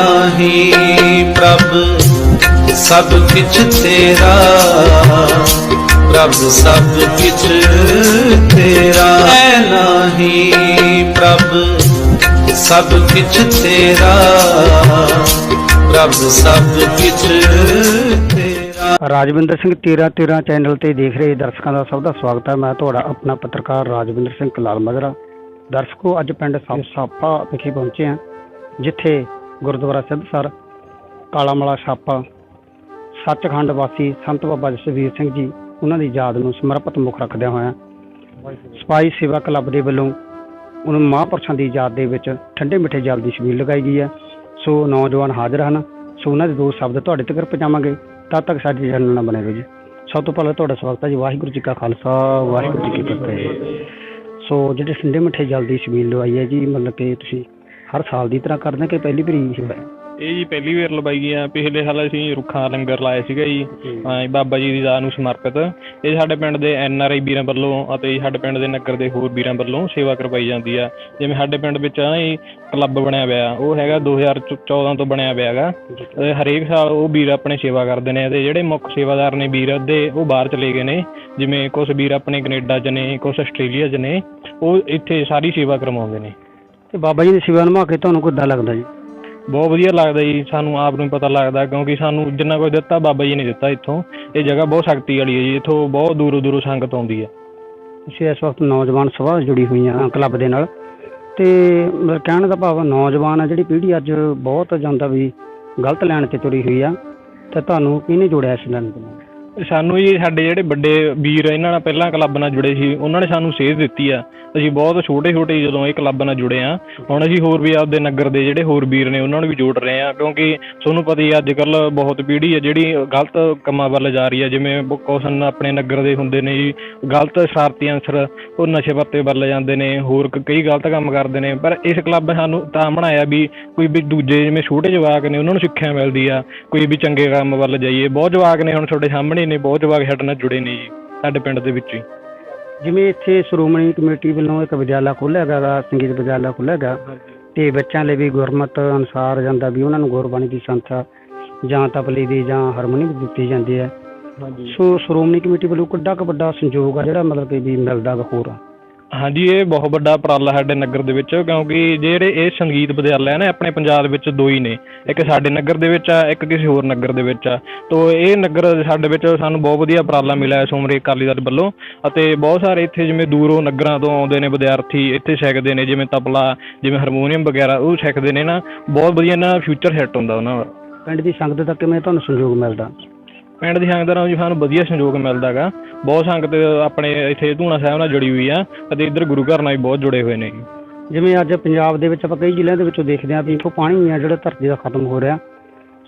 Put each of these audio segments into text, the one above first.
ਨਾਹੀ ਪ੍ਰਭ, ਸਭ ਕਿਛ ਤੇਰਾ। ਪ੍ਰਭ, ਸਭ ਕਿਛ ਤੇਰਾ। ਹੈ ਨਾਹੀ ਪ੍ਰਭ, ਸਭ ਕਿਛ ਤੇਰਾ। ਪ੍ਰਭ, ਸਭ ਕਿਛ ਤੇਰਾ। ਰਾਜਵਿੰਦਰ ਸਿੰਘ 13 13 ਚੈਨਲ ਤੇ ਦੇਖ ਰਹੇ ਦਰਸ਼ਕਾਂ ਦਾ ਸਭ ਦਾ ਸਵਾਗਤ ਹੈ। ਮੈਂ ਤੁਹਾਡਾ ਆਪਣਾ ਪੱਤਰਕਾਰ ਰਾਜਵਿੰਦਰ ਸਿੰਘ ਕਲਾਲ ਮਜਰਾ ਦਰਸ਼ਕੋ, ਅੱਜ ਪਿੰਡ ਸਾ- ਸਾਪਾ ਵਿਖੇ ਪਹੁੰਚੇ ਹਾਂ, ਜਿੱਥੇ ਗੁਰਦੁਆਰਾ ਸਿੱਧਸਰ ਕਾਲਾਮਲਾ ਛਾਪਾ, ਸੱਚਖੰਡ ਵਾਸੀ ਸੰਤ ਬਾਬਾ ਜਸਵੀਰ ਸਿੰਘ ਜੀ, ਉਹਨਾਂ ਦੀ ਯਾਦ ਨੂੰ ਸਮਰਪਿਤ ਮੁੱਖ ਰੱਖਦਿਆਂ ਹੋਇਆਂ ਸਪਾਈ ਸੇਵਾ ਕਲੱਬ ਦੇ ਵੱਲੋਂ ਉਹਨਾਂ ਮਹਾਂਪੁਰਸ਼ਾਂ ਦੀ ਯਾਦ ਦੇ ਵਿੱਚ ਠੰਡੇ ਮਿੱਠੇ ਜਲ ਦੀ ਛਬੀਲ ਲਗਾਈ ਗਈ ਹੈ। ਸੋ ਨੌਜਵਾਨ ਹਾਜ਼ਰ ਹਨ। ਸੋ ਉਹਨਾਂ ਦੇ ਦੋ ਸ਼ਬਦ ਤੁਹਾਡੇ ਤੱਕ ਪਹੁੰਚਾਵਾਂਗੇ। ਤਦ ਤੱਕ ਸਾਡੇ ਚੈਨਲ ਨਾਲ ਬਣੇ ਰਹੋ ਜੀ ਸਭ ਤੋਂ ਪਹਿਲਾਂ ਤੁਹਾਡਾ ਸਵਾਗਤ ਹੈ ਜੀ। ਵਾਹਿਗੁਰੂ ਜੀ ਕਾ ਖਾਲਸਾ, ਵਾਹਿਗੁਰੂ ਜੀ ਕੀ ਫਤਿਹ। ਸੋ ਜਿਹੜੇ ਠੰਡੇ ਮਿੱਠੇ ਜਲ ਦੀ ਛਬੀਲ ਲਵਾਈ ਹੈ ਜੀ, ਮਤਲਬ ਕਿ ਤੁਸੀਂ ਹਰ ਸਾਲ ਦੀ ਤਰ੍ਹਾਂ ਕਰਦੇ ਕਿ ਪਹਿਲੀ ਵਾਰੀ ਹੀ ਹੋਇਆ ਇਹ ਜੀ ਪਹਿਲੀ ਵਾਰ ਲਵਾਈ ਆ। ਪਿਛਲੇ ਸਾਲ ਅਸੀਂ ਰੁੱਖਾਂ ਲੰਗਰ ਲਾਇਆ ਸੀਗਾ ਜੀ। ਹਾਂ ਜੀ, ਬਾਬਾ ਜੀ ਦੀ ਯਾਦ ਨੂੰ ਸਮਰਪਿਤ। ਇਹ ਸਾਡੇ ਪਿੰਡ ਦੇ ਐਨ ਆਰ ਆਈ ਵੀਰਾਂ ਵੱਲੋਂ ਅਤੇ ਸਾਡੇ ਪਿੰਡ ਦੇ ਨਗਰ ਦੇ ਹੋਰ ਵੀਰਾਂ ਵੱਲੋਂ ਸੇਵਾ ਕਰਵਾਈ ਜਾਂਦੀ ਆ। ਜਿਵੇਂ ਸਾਡੇ ਪਿੰਡ ਵਿੱਚ ਆ ਇਹ ਕਲੱਬ ਬਣਿਆ ਹੋਇਆ ਉਹ ਹੈਗਾ 2014 ਤੋਂ ਬਣਿਆ ਹੋਇਆ ਹੈਗਾ। ਇਹ ਹਰੇਕ ਸਾਲ ਉਹ ਵੀਰ ਆਪਣੇ ਸੇਵਾ ਕਰਦੇ ਨੇ ਤੇ ਜਿਹੜੇ ਮੁੱਖ ਸੇਵਾਦਾਰ ਨੇ ਵੀਰ ਦੇ ਉਹ ਬਾਹਰ ਚਲੇ ਗਏ ਨੇ। ਜਿਵੇਂ ਕੁਝ ਵੀਰ ਆਪਣੇ ਕੈਨੇਡਾ 'ਚ ਨੇ ਕੁਝ ਆਸਟ੍ਰੇਲੀਆ 'ਚ ਨੇ ਉਹ ਇੱਥੇ ਸਾਰੀ ਸੇਵਾ ਕਰਵਾਉਂਦੇ ਨੇ। ਤੇ ਬਾਬਾ ਜੀ ਦੀ ਸੇਵਾ ਨਿਭਾ ਕੇ ਤੁਹਾਨੂੰ ਕਿੱਦਾਂ ਲੱਗਦਾ ਜੀ? ਬਹੁਤ ਵਧੀਆ ਲੱਗਦਾ ਜੀ ਸਾਨੂੰ ਆਪ ਨੂੰ ਪਤਾ ਲੱਗਦਾ ਕਿਉਂਕਿ ਸਾਨੂੰ ਜਿੰਨਾ ਕੁਝ ਦਿੱਤਾ ਬਾਬਾ ਜੀ ਨੇ ਦਿੱਤਾ ਇੱਥੋਂ। ਇਹ ਜਗ੍ਹਾ ਬਹੁਤ ਸ਼ਕਤੀ ਵਾਲੀ ਹੈ ਜੀ ਇੱਥੋਂ ਬਹੁਤ ਦੂਰੋਂ ਦੂਰੋਂ ਸੰਗਤ ਆਉਂਦੀ ਹੈ। ਤੁਸੀਂ ਇਸ ਵਕਤ ਨੌਜਵਾਨ ਸਭਾ ਜੁੜੀ ਹੋਈਆਂ ਕਲੱਬ ਦੇ ਨਾਲ। ਤੇ ਮੇਰਾ ਕਹਿਣ ਦਾ ਭਾਵ ਨੌਜਵਾਨ ਆ ਜਿਹੜੀ ਪੀੜ੍ਹੀ ਅੱਜ ਬਹੁਤ ਜਾਂਦਾ ਵੀ ਗਲਤ ਲਾਈਨ ਤੇ ਤੁਰੀ ਹੋਈ ਆ ਤੇ ਤੁਹਾਨੂੰ ਕਿਹਨੇ ਜੋੜਿਆ ਇਸ ਨਾਲ ਸਾਨੂੰ ਜੀ ਸਾਡੇ ਜਿਹੜੇ ਵੱਡੇ ਵੀਰ ਇਹਨਾਂ ਨਾਲ ਪਹਿਲਾਂ ਕਲੱਬ ਨਾਲ ਜੁੜੇ ਸੀ, ਉਹਨਾਂ ਨੇ ਸਾਨੂੰ ਸੇਧ ਦਿੱਤੀ ਆ। ਅਸੀਂ ਬਹੁਤ ਛੋਟੇ ਛੋਟੇ ਜਦੋਂ ਇਹ ਕਲੱਬ ਨਾਲ ਜੁੜੇ ਆ, ਹੁਣ ਅਸੀਂ ਹੋਰ ਵੀ ਆਪਦੇ ਨਗਰ ਦੇ ਜਿਹੜੇ ਹੋਰ ਵੀਰ ਨੇ, ਉਹਨਾਂ ਨੂੰ ਵੀ ਜੋੜ ਰਹੇ ਆ, ਕਿਉਂਕਿ ਤੁਹਾਨੂੰ ਪਤਾ ਹੀ ਅੱਜ ਕੱਲ ਬਹੁਤ ਪੀੜ੍ਹੀ ਹੈ ਜਿਹੜੀ ਗਲਤ ਕੰਮਾਂ ਵੱਲ ਜਾ ਰਹੀ ਹੈ ਜਿਵੇਂ ਬ- ਆਪਣੇ ਨਗਰ ਦੇ ਹੁੰਦੇ ਨੇ ਜੀ, ਗਲਤ ਸ਼ਰਾਰਤੀ ਅਨਸਰ, ਉਹ ਨਸ਼ੇ ਪੱਤੇ ਵੱਲ ਜਾਂਦੇ ਨੇ, ਹੋਰ ਕ- ਕਈ ਗਲਤ ਕੰਮ ਕਰਦੇ ਨੇ, ਪਰ ਇਸ ਕਲੱਬ ਸਾਨੂੰ ਤਾਂ ਬਣਾਇਆ ਵੀ ਕੋਈ ਵੀ ਦੂਜੇ ਜਿਵੇਂ ਛੋਟੇ ਜਵਾਕ ਨੇ, ਉਹਨਾਂ ਨੂੰ ਸਿੱਖਿਆ ਮਿਲਦੀ ਆ, ਕੋਈ ਵੀ ਚੰਗੇ ਕੰਮ ਵੱਲ ਜਾਈਏ। ਬਹੁਤ ਜਵਾਕ ਨੇ ਹੁਣ ਤੁਹਾਡੇ ਸਾਹਮਣੇ ਨੇ ਬਹੁਤ ਜਵਾਕ ਸਾਡੇ ਨਾਲ ਜੁੜੇ ਨੇ ਜੀ ਸਾਡੇ ਪਿੰਡ ਦੇ ਵਿੱਚ ਹੀ। ਜਿਵੇਂ ਇੱਥੇ ਸ਼੍ਰੋਮਣੀ ਕਮੇਟੀ ਵੱਲੋਂ ਇੱਕ ਵਿਦਿਆਲਾ ਖੋਲ੍ਹਿਆ ਹੈਗਾ ਗਾ, ਸੰਗੀਤ ਵਿਦਿਆਲਾ ਖੋਲ੍ਹਿਆ ਹੈਗਾ ਤੇ ਬੱਚਿਆਂ ਲਈ ਵੀ ਗੁਰਮਤ ਅਨੁਸਾਰ ਜਾਂਦਾ ਵੀ ਉਹਨਾਂ ਨੂੰ ਗੁਰਬਾਣੀ ਦੀ ਸੰਥਾ ਜਾਂ ਤਬਲੀ ਦੀ ਜਾਂ ਹਾਰਮੋਨੀਅਮ ਦਿੱਤੀ ਜਾਂਦੀ ਹੈ। ਹਾਂਜੀ। ਸੋ ਸ਼੍ਰੋਮਣੀ ਕਮੇਟੀ ਵੱਲੋਂ ਕਿੱਡਾ ਕੁ ਵੱਡਾ ਸੰਯੋਗ ਆ ਜਿਹੜਾ ਮਤਲਬ ਕਿ ਵੀ ਮਿਲਦਾ ਗਾ ਹੋਰ। ਹਾਂਜੀ, ਇਹ ਬਹੁਤ ਵੱਡਾ ਉਪਰਾਲਾ ਸਾਡੇ ਨਗਰ ਦੇ ਵਿੱਚ, ਕਿਉਂਕਿ ਜਿਹੜੇ ਇਹ ਸੰਗੀਤ ਵਿਦਿਆਲय ਨੇ, ਆਪਣੇ ਪੰਜਾਬ ਵਿੱਚ ਦੋ ਹੀ ਨੇ। ਇੱਕ ਸਾਡੇ ਨਗਰ ਦੇ ਵਿੱਚ ਆ, ਇੱਕ ਕਿਸੇ ਹੋਰ ਨਗਰ ਦੇ ਵਿੱਚ ਆ। ਤੋ ਇਹ ਨਗਰ ਸਾਡੇ ਵਿੱਚ ਸਾਨੂੰ ਬਹੁਤ ਵਧੀਆ ਉਪਰਾਲਾ ਮਿਲਿਆ ਸੋਮਰੇ ਅਕਾਲੀ ਦਲ ਵੱਲੋਂ। ਅਤੇ ਬਹੁਤ ਸਾਰੇ ਇੱਥੇ ਜਿਵੇਂ ਦੂਰੋਂ ਨਗਰਾਂ ਤੋਂ ਆਉਂਦੇ ਨੇ ਵਿਦਿਆਰਥੀ, ਇੱਥੇ ਸਿੱਖਦੇ ਨੇ, ਜਿਵੇਂ ਤਬਲਾ, ਜਿਵੇਂ ਹਾਰਮੋਨੀਅਮ ਵਗੈਰਾ, ਉਹ ਸਿੱਖਦੇ ਨੇ ਨਾ। ਬਹੁਤ ਵਧੀਆ ਇਹਨਾਂ ਦਾ ਫਿਊਚਰ ਸੈੱਟ ਹੁੰਦਾ ਉਹਨਾਂ ਦਾ। ਪਿੰਡ ਦੀ ਸੰਗਤ ਦਾ ਕਿਵੇਂ ਤੁਹਾਨੂੰ ਸਹਿਯੋਗ ਮਿਲਦਾ। ਪਿੰਡ ਦੀ ਸੰਗਤ ਨਾਲ ਜੀ ਸਾਨੂੰ ਵਧੀਆ ਸੰਯੋਗ ਮਿਲਦਾ ਹੈਗਾ ਬਹੁਤ ਸੰਗਤ ਆਪਣੇ ਇੱਥੇ ਧੂਣਾ ਸਾਹਿਬ ਨਾਲ ਜੁੜੀ ਹੋਈ ਆ ਅਤੇ ਇੱਧਰ ਗੁਰੂ ਘਰ ਨਾਲ ਵੀ ਬਹੁਤ ਜੁੜੇ ਹੋਏ ਨੇ। ਜੀ ਜਿਵੇਂ ਅੱਜ ਪੰਜਾਬ ਦੇ ਵਿੱਚ ਆਪਾਂ ਕਈ ਜ਼ਿਲ੍ਹਿਆਂ ਦੇ ਵਿੱਚੋਂ ਦੇਖਦੇ ਹਾਂ ਵੀ ਇੱਥੋਂ ਪਾਣੀ ਆ ਜਿਹੜਾ ਧਰਤੀ ਦਾ ਖਤਮ ਹੋ ਰਿਹਾ।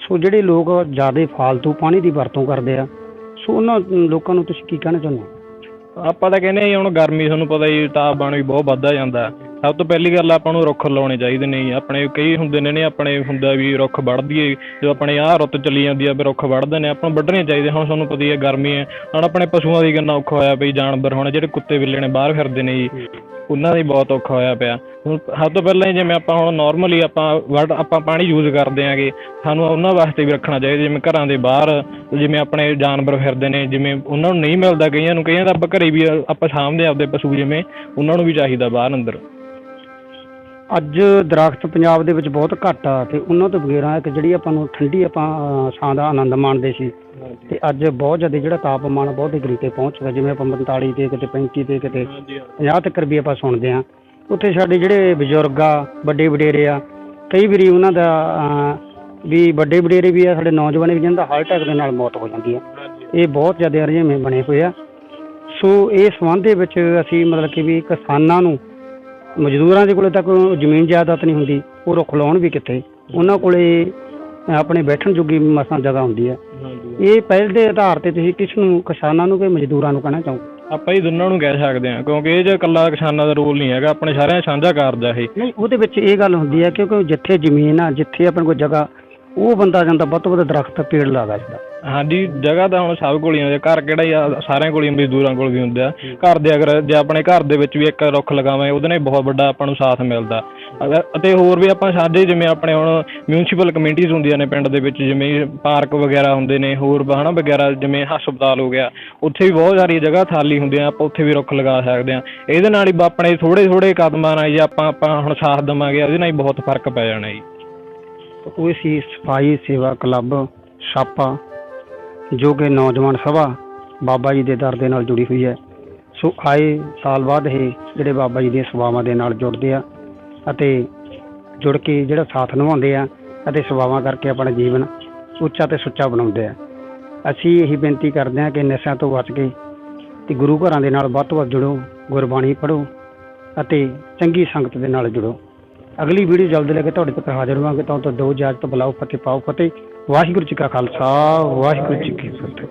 ਸੋ ਜਿਹੜੇ ਲੋਕ ਜ਼ਿਆਦਾ ਫਾਲਤੂ ਪਾਣੀ ਦੀ ਵਰਤੋਂ ਕਰਦੇ ਆ ਸੋ ਉਹਨਾਂ ਲੋਕਾਂ ਨੂੰ ਤੁਸੀਂ ਕੀ ਕਹਿਣਾ ਚਾਹੁੰਦੇ ਹੋ? ਆਪਾਂ ਤਾਂ ਕਹਿੰਦੇ ਆ ਜੀ ਹੁਣ ਗਰਮੀ ਤੁਹਾਨੂੰ ਪਤਾ ਹੀ ਤਾਪਮਾਨ ਵੀ ਬਹੁਤ ਵੱਧਦਾ ਜਾਂਦਾ। ਸਭ ਤੋਂ ਪਹਿਲੀ ਗੱਲ ਆਪਾਂ ਨੂੰ ਰੁੱਖ ਲਾਉਣੇ ਚਾਹੀਦੇ ਨੇ ਜੀ। ਆਪਣੇ ਕਈ ਹੁੰਦੇ ਨੇ ਨੇ ਆਪਣੇ ਹੁੰਦਾ ਵੀ ਰੁੱਖ ਵੱਢ ਦਈਏ ਜਦੋਂ ਆਪਣੇ ਆਹ ਰੁੱਤ ਚੱਲੀ ਜਾਂਦੀ ਆ ਵੀ ਰੁੱਖ ਵੱਢਦੇ ਨੇ। ਆਪਾਂ ਨੂੰ ਵੱਢਣੇ ਚਾਹੀਦੇ ਹੁਣ ਤੁਹਾਨੂੰ ਪਤਾ ਹੀ ਹੈ ਗਰਮੀ ਹੈ ਹੁਣ ਆਪਣੇ ਪਸ਼ੂਆਂ ਦੀ ਕਿੰਨਾ ਔਖਾ ਹੋਇਆ ਪਈ, ਜਾਨਵਰ ਹੁਣ ਜਿਹੜੇ ਕੁੱਤੇ ਬਿੱਲੇ ਨੇ, ਬਾਹਰ ਫਿਰਦੇ ਨੇ ਜੀ। ਉਹਨਾਂ ਦੀ ਬਹੁਤ ਔਖਾ ਹੋਇਆ ਪਿਆ। ਹੁਣ ਸਭ ਤੋਂ ਪਹਿਲਾਂ ਹੀ ਜਿਵੇਂ ਆਪਾਂ ਹੁਣ ਨਾਰਮਲੀ ਆਪਾਂ ਵੱਢ, ਆਪਾਂ ਪਾਣੀ ਯੂਜ਼ ਕਰਦੇ ਆਂਗੇ। ਸਾਨੂੰ ਉਹਨਾਂ ਵਾਸਤੇ ਵੀ ਰੱਖਣਾ ਚਾਹੀਦਾ, ਜਿਵੇਂ ਘਰਾਂ ਦੇ ਬਾਹਰ ਜਿਵੇਂ ਆਪਣੇ ਜਾਨਵਰ ਫਿਰਦੇ ਨੇ, ਜਿਵੇਂ ਉਹਨਾਂ ਨੂੰ ਨਹੀਂ ਮਿਲਦਾ ਕਈਆਂ ਨੂੰ। ਕਈਆਂ ਦਾ ਆਪਾਂ ਘਰੇ ਵੀ ਆਪਾਂ ਸਾਂਭਦੇ ਆਪਦੇ ਪਸ਼ੂ ਜਿਵੇਂ। ਉਹਨਾਂ ਨੂੰ ਵੀ ਚਾਹੀਦਾ ਬਾਹਰ ਅੰਦਰ। ਅੱਜ ਦਰਖਤ ਪੰਜਾਬ ਦੇ ਵਿੱਚ ਬਹੁਤ ਘੱਟ ਆ ਤੇ ਉਹਨਾਂ ਤੋਂ ਬਗੈਰਾ ਇੱਕ ਜਿਹੜੀ ਆਪਾਂ ਨੂੰ ਠੰਡੀ ਆਪਾਂ ਛਾਂ ਦਾ ਆਨੰਦ ਮਾਣਦੇ ਸੀ। ਤੇ ਅੱਜ ਬਹੁਤ ਜ਼ਿਆਦਾ ਜਿਹੜਾ ਤਾਪਮਾਨ ਬਹੁਤ ਡਿਗਰੀ ਤੇ ਪਹੁੰਚ ਗਿਆ। ਜਿਵੇਂ ਆਪਾਂ 45 ਤੇ ਕਿਤੇ 35 ਤੇ ਕਿਤੇ 50 ਤੱਕ ਵੀ ਆਪਾਂ ਸੁਣਦੇ ਆ ਉੱਥੇ ਸਾਡੇ ਜਿਹੜੇ ਬਜ਼ੁਰਗ ਆ ਵੱਡੇ ਵਡੇਰੇ ਆ ਕਈ ਵਾਰੀ ਉਹਨਾਂ ਦਾ ਵੀ ਵੱਡੇ ਵਡੇਰੇ ਵੀ ਆ ਸਾਡੇ ਨੌਜਵਾਨ ਵੀ ਜਿਹਨਾਂ ਦਾ ਹਾਰਟ ਅਟੈਕ ਦੇ ਨਾਲ ਮੌਤ ਹੋ ਜਾਂਦੀ ਆ। ਇਹ ਬਹੁਤ ਜ਼ਿਆਦਾ ਰਜੇਵੇਂ ਬਣੇ ਹੋਏ ਆ। ਸੋ ਇਸ ਸੰਬੰਧ ਦੇ ਵਿੱਚ ਅਸੀਂ ਮਤਲਬ ਕਿ ਵੀ ਕਿਸਾਨਾਂ ਨੂੰ ਮਜ਼ਦੂਰਾਂ ਦੇ ਕੋਲੇ ਤਾਂ ਕੋਈ ਜ਼ਮੀਨ ਜਾਇਦਾਦ ਨਹੀਂ ਹੁੰਦੀ ਉਹ ਰੁੱਖ ਲਾਉਣ ਵੀ ਕਿੱਥੇ? ਉਹਨਾਂ ਕੋਲੇ ਆਪਣੇ ਬੈਠਣ ਜੋਗੀ ਮਸਾਂ ਜਗ੍ਹਾ ਹੁੰਦੀ ਹੈ। ਇਹ ਪਹਿਲ ਦੇ ਆਧਾਰ ਤੇ ਤੁਸੀਂ ਕਿਸ ਨੂੰ ਕਿਸਾਨਾਂ ਨੂੰ ਕਿ ਮਜ਼ਦੂਰਾਂ ਨੂੰ ਕਹਿਣਾ ਚਾਹੋ? ਆਪਾਂ ਹੀ ਦੋਨਾਂ ਨੂੰ ਕਹਿ ਸਕਦੇ ਹਾਂ ਕਿਉਂਕਿ ਇਹ ਜੇ ਇਕੱਲਾ ਕਿਸਾਨਾਂ ਦਾ ਰੋਲ ਨਹੀਂ ਹੈਗਾ ਆਪਣੇ ਸਾਰਿਆਂ ਦਾ ਸਾਂਝਾ ਕਾਰਜ ਆ ਇਹ। ਨਹੀਂ ਉਹਦੇ ਵਿੱਚ ਇਹ ਗੱਲ ਹੁੰਦੀ ਹੈ ਕਿਉਂਕਿ ਜਿੱਥੇ ਜ਼ਮੀਨ ਆ ਜਿੱਥੇ ਆਪਣੇ ਕੋਲ ਜਗ੍ਹਾ ਉਹ ਬੰਦਾ ਜਾਂਦਾ ਵੱਧ ਤੋਂ ਵੱਧ ਦਰਖਤ ਪੇੜ ਲਾਦਾ ਜਾਂਦਾ ਹਾਂਜੀ, ਜਗ੍ਹਾ ਤਾਂ ਹੁਣ ਸਭ ਕੋਲ ਹੀ ਹੁੰਦੀ ਆ ਘਰ ਕਿਹੜਾ ਹੀ ਆ, ਸਾਰਿਆਂ ਕੋਲ ਹੀ ਮਜ਼ਦੂਰਾਂ ਕੋਲ ਵੀ ਹੁੰਦੇ ਆ। ਘਰ ਦੇ ਅਗਰ, ਜੇ ਆਪਣੇ ਘਰ ਦੇ ਵਿੱਚ ਵੀ ਇੱਕ ਰੁੱਖ ਲਗਾਵਾਂਗੇ, ਉਹਦੇ ਨਾਲ ਹੀ ਬਹੁਤ ਵੱਡਾ ਆਪਾਂ ਨੂੰ ਸਾਥ ਮਿਲਦਾ। ਅਗਰ, ਅਤੇ ਹੋਰ ਵੀ ਆਪਾਂ ਸਾਡੇ ਜਿਵੇਂ ਆਪਣੇ ਹੁਣ ਮਿਊਨਿਸਪਲ ਕਮੇਟੀਆਂ ਹੁੰਦੀਆਂ ਨੇ ਪਿੰਡ ਦੇ ਵਿੱਚ, ਜਿਵੇਂ ਪਾਰਕ ਵਗੈਰਾ ਹੁੰਦੇ ਨੇ, ਹੋਰ ਹਨਾ ਵਗੈਰਾ, ਜਿਵੇਂ ਹਸਪਤਾਲ ਹੋ ਗਿਆ, ਉੱਥੇ ਵੀ ਬਹੁਤ ਸਾਰੀ ਜਗ੍ਹਾ ਖਾਲੀ ਹੁੰਦੀਆਂ ਆਪਾਂ ਉੱਥੇ ਵੀ ਰੁੱਖ ਲਗਾ ਸਕਦੇ ਹਾਂ ਇਹਦੇ ਨਾਲ ਹੀ ਬ- ਆਪਣੇ ਥੋੜੇ ਥੋੜੇ ਕਦਮਾਂ ਨਾਲ ਜੇ ਆਪਾਂ ਆਪਾਂ ਹੁਣ ਸਾਥ ਦੇਵਾਂਗੇ, ਇਹਦੇ ਨਾਲ ਹੀ ਬਹੁਤ ਫ਼ਰਕ ਪੈ ਜਾਣਾ ਜੀ। ਉਹ ਸੀ ਸਫ਼ਾਈ, ਸੇਵਾ, ਕਲੱਬ, ਛਾਪਾ, ਜੋ ਕਿ ਨੌਜਵਾਨ ਸਭਾ ਬਾਬਾ ਜੀ ਦੇ ਦਰ ਦੇ ਨਾਲ ਜੁੜੀ ਹੋਈ ਹੈ। ਸੋ ਆਏ ਸਾਲ ਬਾਅਦ ਇਹ ਜਿਹੜੇ ਬਾਬਾ ਜੀ ਦੀਆਂ ਸੇਵਾਵਾਂ ਦੇ ਨਾਲ ਜੁੜਦੇ ਆ ਅਤੇ ਜੁੜ ਕੇ ਜਿਹੜਾ ਸਾਥ ਨਿਭਾਉਂਦੇ ਆ ਅਤੇ ਸੇਵਾਵਾਂ ਕਰਕੇ ਆਪਣਾ ਜੀਵਨ ਉੱਚਾ ਤੇ ਸੁੱਚਾ ਬਣਾਉਂਦੇ ਆ। ਅਸੀਂ ਇਹੀ ਬੇਨਤੀ ਕਰਦੇ ਹਾਂ ਕਿ ਨਸ਼ਿਆਂ ਤੋਂ ਬਚ ਕੇ ਤੇ ਗੁਰੂ ਘਰਾਂ ਦੇ ਨਾਲ ਵੱਧ ਤੋਂ ਵੱਧ ਜੁੜੋ, ਗੁਰਬਾਣੀ ਪੜ੍ਹੋ ਅਤੇ ਚੰਗੀ ਸੰਗਤ ਦੇ ਨਾਲ ਜੁੜੋ। ਅਗਲੀ ਵੀਡੀਓ ਜਲਦੀ ਲੈ ਕੇ ਤੁਹਾਡੇ ਤੱਕ ਹਾਜ਼ਰ ਹੋਵਾਂਗੇ ਤਾਂ ਤੋਂ ਦੋ ਇਜਾਜ਼ਤ ਬੁਲਾਓ ਫਤਿਹ ਪਾਓ ਫਤਿਹ ਵਾਹਿਗੁਰੂ ਜੀ ਕਾ ਖਾਲਸਾ ਵਾਹਿਗੁਰੂ ਜੀ ਕੀ ਫਤਿਹ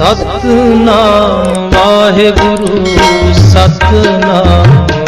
ਸਤਨਾਮ ਵਾਹਿਗੁਰੂ ਸਤਨਾਮ